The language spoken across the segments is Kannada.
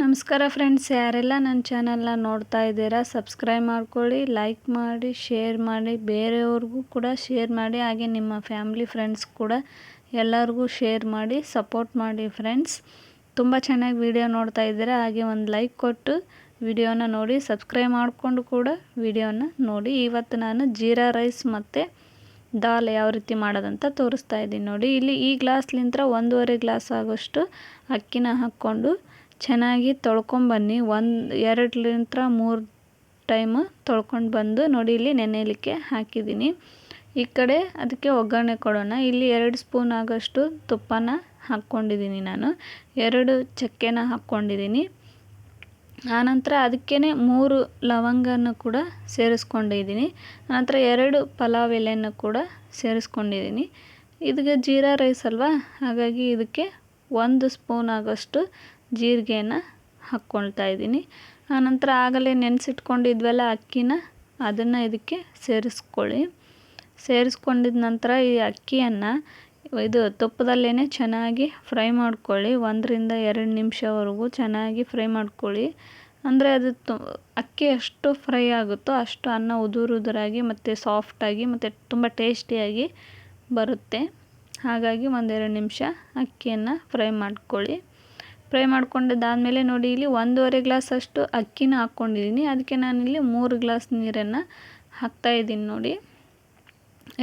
ನಮಸ್ಕಾರ ಫ್ರೆಂಡ್ಸ್ ಯಾರೆಲ್ಲ ನನ್ನ ಚಾನಲ್ನ ನೋಡ್ತಾ ಇದ್ದೀರಾ ಸಬ್ಸ್ಕ್ರೈಬ್ ಮಾಡ್ಕೊಳ್ಳಿ ಲೈಕ್ ಮಾಡಿ ಶೇರ್ ಮಾಡಿ, ಬೇರೆಯವ್ರಿಗೂ ಕೂಡ ಶೇರ್ ಮಾಡಿ, ಹಾಗೆ ನಿಮ್ಮ ಫ್ಯಾಮ್ಲಿ ಫ್ರೆಂಡ್ಸ್ ಕೂಡ ಎಲ್ಲರಿಗೂ ಶೇರ್ ಮಾಡಿ ಸಪೋರ್ಟ್ ಮಾಡಿ ಫ್ರೆಂಡ್ಸ್ ತುಂಬ ಚೆನ್ನಾಗಿ ವಿಡಿಯೋ ನೋಡ್ತಾ ಇದ್ದೀರಾ, ಹಾಗೆ ಒಂದು ಲೈಕ್ ಕೊಟ್ಟು ವಿಡಿಯೋನ ನೋಡಿ ಸಬ್ಸ್ಕ್ರೈಬ್ ಮಾಡಿಕೊಂಡು ಕೂಡ ವಿಡಿಯೋನ ನೋಡಿ. ಇವತ್ತು ನಾನು ಜೀರಾ ರೈಸ್ ಮತ್ತು ದಾಲ್ ಯಾವ ರೀತಿ ಮಾಡೋದಂತ ತೋರಿಸ್ತಾ ಇದ್ದೀನಿ ನೋಡಿ. ಇಲ್ಲಿ ಈ ಗ್ಲಾಸ್ಲಿಂತ್ರ ಒಂದೂವರೆ ಗ್ಲಾಸ್ ಆಗೋಷ್ಟು ಅಕ್ಕಿನ ಹಾಕ್ಕೊಂಡು ಚೆನ್ನಾಗಿ ತೊಳ್ಕೊಂಬನ್ನಿ ಒಂದು ಎರಡಲಿಂತ್ರ ಮೂರು ಟೈಮು ತೊಳ್ಕೊಂಡು ಬಂದು ನೋಡಿ ಇಲ್ಲಿ ನೆನೆಯಲಿಕ್ಕೆ ಹಾಕಿದ್ದೀನಿ. ಈ ಕಡೆ ಅದಕ್ಕೆ ಒಗ್ಗರಣೆ ಕೊಡೋಣ. ಇಲ್ಲಿ ಎರಡು ಸ್ಪೂನ್ ಆಗೋಷ್ಟು ತುಪ್ಪನ ಹಾಕ್ಕೊಂಡಿದ್ದೀನಿ ನಾನು. ಎರಡು ಚಕ್ಕೆನ ಹಾಕ್ಕೊಂಡಿದ್ದೀನಿ. ಆನಂತರ ಅದಕ್ಕೇ ಮೂರು ಲವಂಗನ ಕೂಡ ಸೇರಿಸ್ಕೊಂಡಿದ್ದೀನಿ. ಆನಂತರ ಎರಡು ಪಲಾವ್ ಎಲೆಯನ್ನು ಕೂಡ ಸೇರಿಸ್ಕೊಂಡಿದ್ದೀನಿ. ಇದಕ್ಕೆ ಜೀರಾ ರೈಸ್ ಅಲ್ವಾ? ಹಾಗಾಗಿ ಇದಕ್ಕೆ ಒಂದು ಸ್ಪೂನ್ ಆಗೋಷ್ಟು ಜೀರಿಗೆನ ಹಾಕ್ಕೊಳ್ತಾ ಇದ್ದೀನಿ. ಆನಂತರ ಆಗಲೇ ನೆನೆಸಿಟ್ಕೊಂಡಿದ್ವಲ್ಲ ಅಕ್ಕಿನ, ಅದನ್ನು ಇದಕ್ಕೆ ಸೇರಿಸ್ಕೊಳ್ಳಿ. ಸೇರಿಸ್ಕೊಂಡಿದ ನಂತರ ಈ ಅಕ್ಕಿಯನ್ನು ಇದು ತುಪ್ಪದಲ್ಲೇ ಚೆನ್ನಾಗಿ ಫ್ರೈ ಮಾಡ್ಕೊಳ್ಳಿ. ಒಂದರಿಂದ ಎರಡು ನಿಮಿಷವರೆಗೂ ಚೆನ್ನಾಗಿ ಫ್ರೈ ಮಾಡ್ಕೊಳ್ಳಿ. ಅಂದರೆ ಅದು ತು, ಅಕ್ಕಿ ಎಷ್ಟು ಫ್ರೈ ಆಗುತ್ತೋ ಅಷ್ಟು ಅನ್ನ ಉದುರುದುರಾಗಿ ಮತ್ತು ಸಾಫ್ಟಾಗಿ ಮತ್ತು ತುಂಬ ಟೇಸ್ಟಿಯಾಗಿ ಬರುತ್ತೆ. ಹಾಗಾಗಿ ಒಂದೆರಡು ನಿಮಿಷ ಅಕ್ಕಿಯನ್ನು ಫ್ರೈ ಮಾಡ್ಕೊಳ್ಳಿ. ಫ್ರೈ ಮಾಡ್ಕೊಂಡಿದ್ದಾದಮೇಲೆ ನೋಡಿ, ಇಲ್ಲಿ ಒಂದೂವರೆ ಗ್ಲಾಸ್ ಅಷ್ಟು ಅಕ್ಕಿನ ಹಾಕ್ಕೊಂಡಿದ್ದೀನಿ. ಅದಕ್ಕೆ ನಾನಿಲ್ಲಿ ಮೂರು ಗ್ಲಾಸ್ ನೀರನ್ನು ಹಾಕ್ತಾಯಿದ್ದೀನಿ ನೋಡಿ.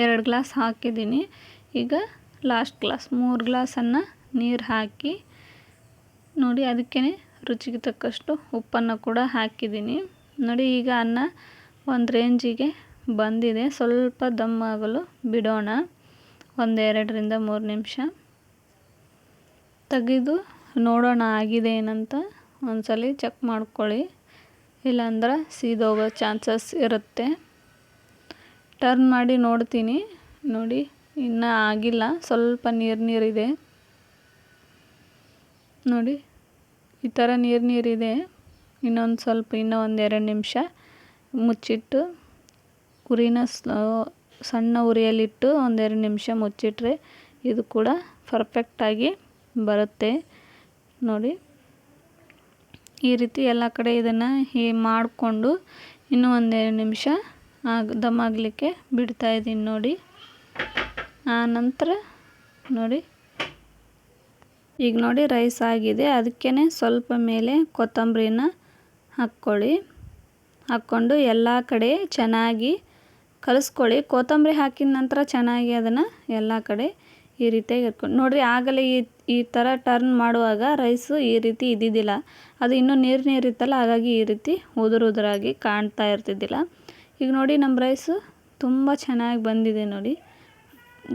ಎರಡು ಗ್ಲಾಸ್ ಹಾಕಿದ್ದೀನಿ. ಈಗ ಲಾಸ್ಟ್ ಗ್ಲಾಸ್, ಮೂರು ಗ್ಲಾಸನ್ನು ನೀರು ಹಾಕಿ ನೋಡಿ, ಅದಕ್ಕೇ ರುಚಿಗೆ ತಕ್ಕಷ್ಟು ಉಪ್ಪನ್ನು ಕೂಡ ಹಾಕಿದ್ದೀನಿ. ನೋಡಿ, ಈಗ ಅನ್ನ ಒಂದು ರೇಂಜಿಗೆ ಬಂದಿದೆ. ಸ್ವಲ್ಪ ದಮ್ ಆಗಲು ಬಿಡೋಣ. ಒಂದೆರಡರಿಂದ ಮೂರು ನಿಮಿಷ ತೆಗೆದು ನೋಡೋಣ ಆಗಿದೆ ಏನಂತ ಒಂದ್ಸಲ ಚೆಕ್ ಮಾಡ್ಕೊಳ್ಳಿ. ಇಲ್ಲಾಂದ್ರೆ ಸೀದೋಗೋ ಚಾನ್ಸಸ್ ಇರುತ್ತೆ. ಟರ್ನ್ ಮಾಡಿ ನೋಡ್ತೀನಿ. ನೋಡಿ, ಇನ್ನೂ ಆಗಿಲ್ಲ. ಸ್ವಲ್ಪ ನೀರು ನೀರಿದೆ. ನೋಡಿ, ಈ ಥರ ನೀರು ನೀರಿದೆ. ಇನ್ನೊಂದು ಸ್ವಲ್ಪ, ಇನ್ನೂ ಒಂದು ಎರಡು ನಿಮಿಷ ಮುಚ್ಚಿಟ್ಟು ಉರಿನ ಸಣ್ಣ ಉರಿಯಲ್ಲಿಟ್ಟು ಒಂದೆರಡು ನಿಮಿಷ ಮುಚ್ಚಿಟ್ರೆ ಇದು ಕೂಡ ಪರ್ಫೆಕ್ಟಾಗಿ ಬರುತ್ತೆ. ನೋಡಿ. ಈ ರೀತಿ ಎಲ್ಲ ಕಡೆ ಇದನ್ನು ಈ ಮಾಡಿಕೊಂಡು ಇನ್ನೂ ಒಂದೆರಡು ನಿಮಿಷ ಆಗ ದಮ್ ಆಗಲಿಕ್ಕೆ ಬಿಡ್ತಾಯಿದ್ದೀನಿ ನೋಡಿ. ಆ ನಂತರ ನೋಡಿ. ಈಗ ನೋಡಿ ರೈಸ್ ಆಗಿದೆ. ಅದಕ್ಕೇ ಸ್ವಲ್ಪ ಮೇಲೆ ಕೊತ್ತಂಬರಿನ ಹಾಕ್ಕೊಳ್ಳಿ. ಹಾಕ್ಕೊಂಡು ಎಲ್ಲ ಕಡೆ ಚೆನ್ನಾಗಿ ಕಲಿಸ್ಕೊಳ್ಳಿ. ಕೊತ್ತಂಬರಿ ಹಾಕಿದ ನಂತರ ಚೆನ್ನಾಗಿ ಅದನ್ನು ಎಲ್ಲ ಕಡೆ ಈ ರೀತಿಯಾಗಿ ಇಟ್ಕೊಂಡು ನೋಡಿರಿ ಆಗಲೇ ಈ ಈ ಥರ ಟರ್ನ್ ಮಾಡುವಾಗ ರೈಸು ಈ ರೀತಿ ಇದ್ದಿದ್ದಿಲ್ಲ. ಅದು ಇನ್ನೂ ನೀರು ನೀರಿತ್ತಲ್ಲ ಹಾಗಾಗಿ ಈ ರೀತಿ ಉದುರು ಉದುರಾಗಿ ಕಾಣ್ತಾ ಇರ್ತಿದ್ದಿಲ್ಲ. ಈಗ ನೋಡಿ ನಮ್ಮ ರೈಸು ತುಂಬ ಚೆನ್ನಾಗಿ ಬಂದಿದೆ ನೋಡಿ.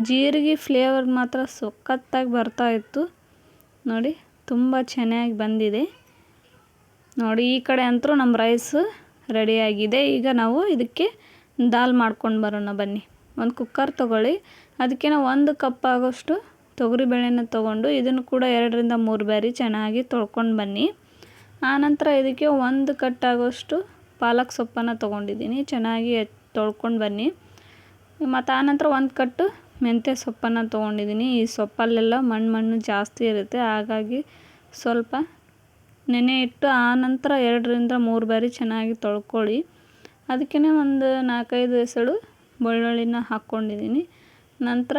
ಜೀರಿಗೆ ಫ್ಲೇವರ್ ಮಾತ್ರ ಸಖತ್ತಾಗಿ ಬರ್ತಾ ಇತ್ತು. ನೋಡಿ, ತುಂಬ ಚೆನ್ನಾಗಿ ಬಂದಿದೆ. ನೋಡಿ, ಈ ಕಡೆ ಅಂತೂ ನಮ್ಮ ರೈಸು ರೆಡಿಯಾಗಿದೆ ಈಗ ನಾವು ಇದಕ್ಕೆ ದಾಲ್ ಮಾಡ್ಕೊಂಡು ಬರೋಣ ಬನ್ನಿ. ಒಂದು ಕುಕ್ಕರ್ ತೊಗೊಳ್ಳಿ. ಅದಕ್ಕೆ ಒಂದು ಕಪ್ ಆಗೋಷ್ಟು ತೊಗರಿಬೇಳೆನ ತೊಗೊಂಡು ಇದನ್ನು ಕೂಡ ಎರಡರಿಂದ ಮೂರು ಬಾರಿ ಚೆನ್ನಾಗಿ ತೊಳ್ಕೊಂಡು ಬನ್ನಿ. ಆನಂತರ ಇದಕ್ಕೆ ಒಂದು ಕಟ್ಟಾಗೋಷ್ಟು ಪಾಲಕ್ ಸೊಪ್ಪನ್ನು ತೊಗೊಂಡಿದ್ದೀನಿ. ಚೆನ್ನಾಗಿ ತೊಳ್ಕೊಂಡು ಬನ್ನಿ. ಮತ್ತು ಆನಂತರ ಒಂದು ಕಟ್ಟು ಮೆಂತ್ಯ ಸೊಪ್ಪನ್ನು ತೊಗೊಂಡಿದ್ದೀನಿ. ಈ ಸೊಪ್ಪಲ್ಲೆಲ್ಲ ಮಣ್ಣು ಮಣ್ಣು ಜಾಸ್ತಿ ಇರುತ್ತೆ. ಹಾಗಾಗಿ ಸ್ವಲ್ಪ ನೆನೆ ಇಟ್ಟು ಆನಂತರ ಎರಡರಿಂದ ಮೂರು ಬಾರಿ ಚೆನ್ನಾಗಿ ತೊಳ್ಕೊಳ್ಳಿ. ಅದಕ್ಕೇ ಒಂದು ನಾಲ್ಕೈದು ಎಸಳು ಬೆಳ್ಳುಳ್ಳಿನ ಹಾಕ್ಕೊಂಡಿದ್ದೀನಿ. ನಂತರ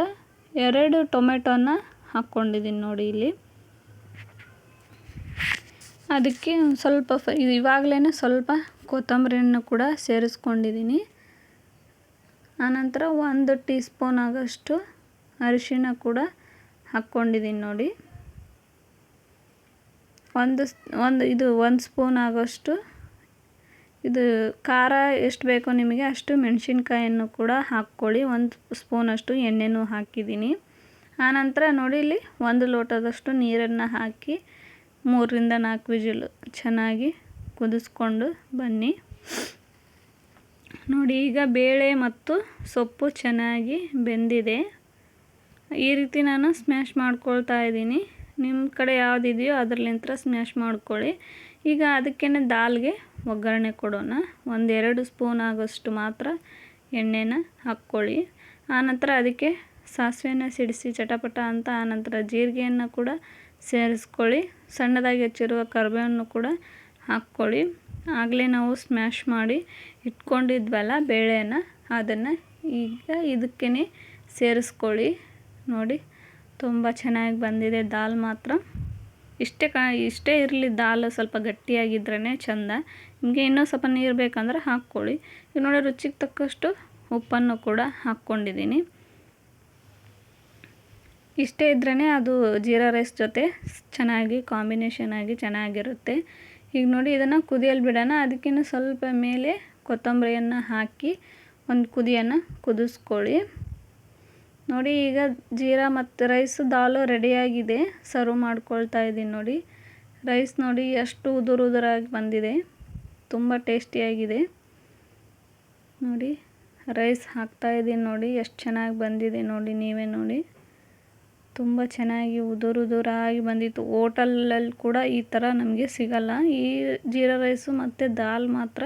ಎರಡು ಟೊಮೆಟೊನ ಹಾಕ್ಕೊಂಡಿದ್ದೀನಿ ನೋಡಿ ಇಲ್ಲಿ. ಅದಕ್ಕೆ ಸ್ವಲ್ಪ ಫ ಇವಾಗಲೇ ಸ್ವಲ್ಪ ಕೊತ್ತಂಬರಿಯನ್ನು ಕೂಡ ಸೇರಿಸ್ಕೊಂಡಿದ್ದೀನಿ. ಆನಂತರ ಒಂದು ಟೀ ಸ್ಪೂನ್ ಆಗೋಷ್ಟು ಅರಿಶಿನ ಕೂಡ ಹಾಕ್ಕೊಂಡಿದ್ದೀನಿ ನೋಡಿ. ಒಂದು ಒಂದು ಇದು, ಒಂದು ಸ್ಪೂನ್ ಆಗೋಷ್ಟು ಇದು ಖಾರ ಎಷ್ಟು ಬೇಕೋ ನಿಮಗೆ ಅಷ್ಟು ಮೆಣಸಿನ್ಕಾಯನ್ನು ಕೂಡ ಹಾಕ್ಕೊಳ್ಳಿ. ಒಂದು ಸ್ಪೂನಷ್ಟು ಎಣ್ಣೆನೂ ಹಾಕಿದ್ದೀನಿ. ಆನಂತರ ನೋಡಿ ಇಲ್ಲಿ ಒಂದು ಲೋಟದಷ್ಟು ನೀರನ್ನು ಹಾಕಿ ಮೂರರಿಂದ ನಾಲ್ಕು ವಿಜಿಲು ಚೆನ್ನಾಗಿ ಕುದಿಸ್ಕೊಂಡು ಬನ್ನಿ. ನೋಡಿ, ಈಗ ಬೇಳೆ ಮತ್ತು ಸೊಪ್ಪು ಚೆನ್ನಾಗಿ ಬೆಂದಿದೆ. ಈ ರೀತಿ ನಾನು ಸ್ಮ್ಯಾಶ್ ಮಾಡ್ಕೊಳ್ತಾ ಇದ್ದೀನಿ. ನಿಮ್ಮ ಕಡೆ ಯಾವುದಿದೆಯೋ ಅದರಲ್ಲಿಂತ್ರ ಸ್ಮ್ಯಾಶ್ ಮಾಡ್ಕೊಳ್ಳಿ. ಈಗ ಅದಕ್ಕೇ ದಾಲ್ಗೆ ಒಗ್ಗರಣೆ ಕೊಡೋಣ. ಒಂದೆರಡು ಸ್ಪೂನ್ ಆಗೋಷ್ಟು ಮಾತ್ರ ಎಣ್ಣೆನ ಹಾಕ್ಕೊಳ್ಳಿ. ಆನಂತರ ಅದಕ್ಕೆ ಸಾಸಿವೆನ ಸಿಡಿಸಿ ಚಟಪಟ ಅಂತ ಆನಂತರ ಜೀರಿಗೆಯನ್ನು ಕೂಡ ಸೇರಿಸ್ಕೊಳ್ಳಿ. ಸಣ್ಣದಾಗಿ ಹೆಚ್ಚಿರುವ ಕರಿಬೇವನ್ನು ಕೂಡ ಹಾಕ್ಕೊಳ್ಳಿ. ಆಗಲೇ ನಾವು ಸ್ಮ್ಯಾಶ್ ಮಾಡಿ ಇಟ್ಕೊಂಡಿದ್ವಲ್ಲ ಬೇಳೆನ, ಅದನ್ನು ಈಗ ಇದಕ್ಕೇ ಸೇರಿಸ್ಕೊಳ್ಳಿ. ನೋಡಿ, ತುಂಬ ಚೆನ್ನಾಗಿ ಬಂದಿದೆ. ದಾಲ್ ಮಾತ್ರ. ಇಷ್ಟೇ ಕಾ, ಇಷ್ಟೇ ಇರಲಿ, ದಾಲ್ ಸ್ವಲ್ಪ ಗಟ್ಟಿಯಾಗಿದ್ರೇ ಚೆಂದ. ನಿಮಗೆ ಇನ್ನೂ ಸ್ವಲ್ಪ ನೀರು ಬೇಕಂದ್ರೆ ಹಾಕ್ಕೊಳ್ಳಿ. ಈಗ ನೋಡಿ ರುಚಿಗೆ ತಕ್ಕಷ್ಟು ಉಪ್ಪನ್ನು ಕೂಡ ಹಾಕ್ಕೊಂಡಿದ್ದೀನಿ. ಇಷ್ಟೇ ಇದ್ರೇ ಅದು ಜೀರಾ ರೈಸ್ ಜೊತೆ ಚೆನ್ನಾಗಿ, ಕಾಂಬಿನೇಷನ್ ಆಗಿ ಚೆನ್ನಾಗಿರುತ್ತೆ. ಈಗ ನೋಡಿ ಇದನ್ನು ಕುದಿಯಲು ಬಿಡೋಣ. ಅದಕ್ಕಿಂತ ಸ್ವಲ್ಪ ಮೇಲೆ ಕೊತ್ತಂಬರಿಯನ್ನು ಹಾಕಿ ಒಂದು ಕುದಿಯನ್ನು ಕುದಿಸ್ಕೊಳ್ಳಿ. ನೋಡಿ, ಈಗ ಜೀರಾ ಮತ್ತು ರೈಸ್ ದಾಲು ರೆಡಿಯಾಗಿದೆ. ಸರ್ವ್ ಮಾಡ್ಕೊಳ್ತಾ ಇದ್ದೀನಿ ನೋಡಿ. ರೈಸ್ ನೋಡಿ ಎಷ್ಟು ಉದುರು ಉದುರಾಗಿ ಬಂದಿದೆ. ತುಂಬ ಟೇಸ್ಟಿಯಾಗಿದೆ ನೋಡಿ, ರೈಸ್ ಹಾಕ್ತಾ ಇದ್ದೀನಿ ನೋಡಿ, ಎಷ್ಟು ಚೆನ್ನಾಗಿ ಬಂದಿದೆ ನೋಡಿ, ನೀವೇ ನೋಡಿ. ತುಂಬ ಚೆನ್ನಾಗಿ ಉದುರು ಉದುರಾಗಿ ಬಂದಿತ್ತು. ಹೋಟೆಲಲ್ಲಿ ಕೂಡ ಈ ಥರ ನಮಗೆ ಸಿಗಲ್ಲ. ಈ ಜೀರಾ ರೈಸು ಮತ್ತು ದಾಲ್ ಮಾತ್ರ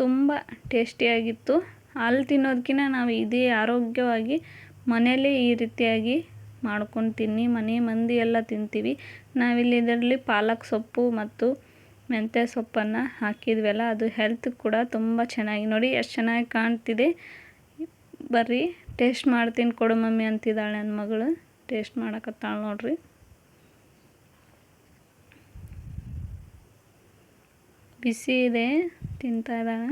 ತುಂಬ ಟೇಸ್ಟಿಯಾಗಿತ್ತು ಅಲ್ಲಿ ತಿನ್ನೋದಕ್ಕಿಂತ ನಾವು ಇದೇ ಆರೋಗ್ಯವಾಗಿ ಮನೆಯಲ್ಲೇ ಈ ರೀತಿಯಾಗಿ ಮಾಡ್ಕೊಂಡು ತಿನ್ನಿ ಮನೆ ಮಂದಿ ಎಲ್ಲ ತಿಂತೀವಿ. ನಾವಿಲ್ಲಿ ಇದರಲ್ಲಿ ಪಾಲಕ್ ಸೊಪ್ಪು ಮತ್ತು ಮೆಂತ್ಯ ಸೊಪ್ಪನ್ನು ಹಾಕಿದ್ವಲ್ಲ, ಅದು ಹೆಲ್ತ್ ಕೂಡ ತುಂಬ ಚೆನ್ನಾಗಿ ನೋಡಿ ಎಷ್ಟು ಚೆನ್ನಾಗಿ ಕಾಣ್ತಿದೆ. ಬರ್ರಿ ಟೇಸ್ಟ್ ಮಾಡ್ತೀನಿ ಕೊಡು ಮಮ್ಮಿ ಅಂತಿದ್ದಾಳೆ ನನ್ನ ಮಗಳು. ಟೇಸ್ಟ್ ಮಾಡಕತ್ತಾಳೆ ನೋಡ್ರಿ. ಬಿಸಿ ಇದೆ, ತಿಂತಾ ಇದ್ದಾಳೆ.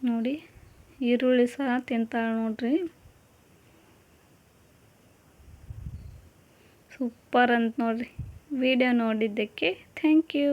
ನೋಡಿ. ಈರುಳ್ಳಿ ಸಹ ತಿಂತಾಳೆ ನೋಡ್ರಿ. ಸೂಪರ್ ಅಂತ ನೋಡ್ರಿ. ವಿಡಿಯೋ ನೋಡಿದ್ದಕ್ಕೆ ಥ್ಯಾಂಕ್ ಯು